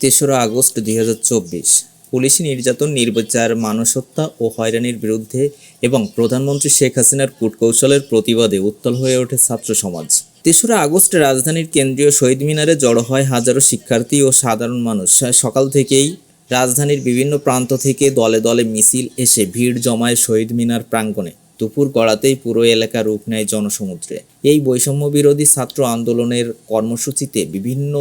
তেসরা আগস্ট দু হাজার চব্বিশ, পুলিশি নির্যাতন, নির্বিচার মানুষ হত্যা ও হয়রানির বিরুদ্ধে এবং প্রধানমন্ত্রী শেখ হাসিনার কূটকৌশলের প্রতিবাদে উত্তল হয়ে ওঠে ছাত্র সমাজ। তেসরা আগস্ট রাজধানীর কেন্দ্রীয় শহীদ মিনারে জড়ো হয় হাজারো শিক্ষার্থী ও সাধারণ মানুষ। সকাল থেকেই রাজধানীর বিভিন্ন প্রান্ত থেকে দলে দলে মিছিল এসে ভিড় জমায় শহীদ মিনার প্রাঙ্গণে। দুপুর গড়াতেই পুরো এলাকা রূপ নেয় জনসমুদ্রে। এই বৈষম্য বিরোধী ছাত্র আন্দোলনের কর্মসূচিতে বিভিন্ন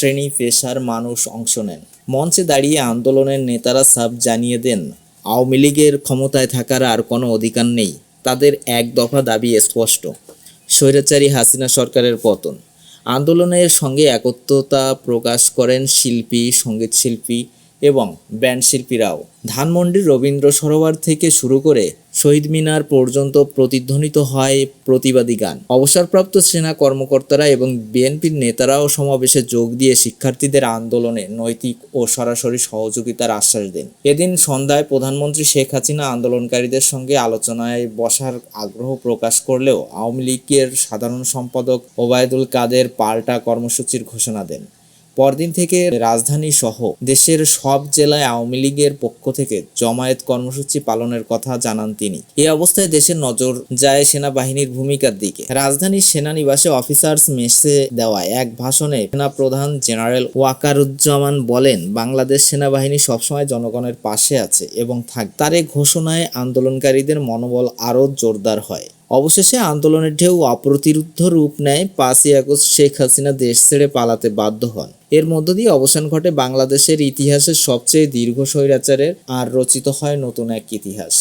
শ্রেণি পেশার মানুষ অংশ নেন। মঞ্চে দাঁড়িয়ে আন্দোলনের নেতারা সাব জানিয়ে দেন, আওয়ামী লীগের ক্ষমতায় থাকার আর কোনো অধিকার নেই। তাদের এক দফা দাবি স্পষ্ট, স্বৈরাচারী হাসিনা সরকারের পতন। আন্দোলনের সঙ্গে একত্রতা প্রকাশ করেন শিল্পী সঙ্গীতশিল্পী এবং ব্যান্ড শিল্পীরাও ধানমন্ডির রবীন্দ্র সরোবর থেকে শুরু করে শহীদ মিনার পর্যন্ত প্রতিধ্বনিত হয় প্রতিবাদী গান। অবসরপ্রাপ্ত সেনা কর্মকর্তারা এবং বিএনপির নেতারাও সমাবেশে যোগ দিয়ে শিক্ষার্থীদের আন্দোলনে নৈতিক ও সরাসরি সহযোগিতার আশ্বাস দেন। এদিন সন্ধ্যায় প্রধানমন্ত্রী শেখ হাসিনা আন্দোলনকারীদের সঙ্গে আলোচনায় বসার আগ্রহ প্রকাশ করলেও আওয়ামী লীগের সাধারণ সম্পাদক ওবায়দুল কাদের পাল্টা কর্মসূচির ঘোষণা দেন। পরদিন থেকে রাজধানী সহ দেশের সব জেলায় আওয়ামী লীগের পক্ষ থেকে জমায়েত কর্মসূচি পালনের কথা জানান তিনি। এই অবস্থায় দেশের নজর যায় সেনাবাহিনীর ভূমিকার দিকে। রাজধানীর সেনানিবাসে অফিসার্স মেসে দেওয়া এক ভাষণে সেনা প্রধান জেনারেল ওয়াকারুজ্জামান বলেন, বাংলাদেশ সেনাবাহিনী সবসময় জনগণের পাশে আছে এবং থাক তার ঘোষণায় আন্দোলনকারীদের মনোবল আরও জোরদার হয়। অবশেষে আন্দোলনের ঢেউ অপ্রতিরুদ্ধ রূপ নেয় পাঁচই আগস্ট শেখ হাসিনা দেশ ছেড়ে পালাতে বাধ্য হন। এর মধ্য দিয়ে অবসান ঘটে বাংলাদেশের ইতিহাসের সবচেয়ে দীর্ঘ স্বৈরাচারের আর রচিত হয় নতুন এক ইতিহাস।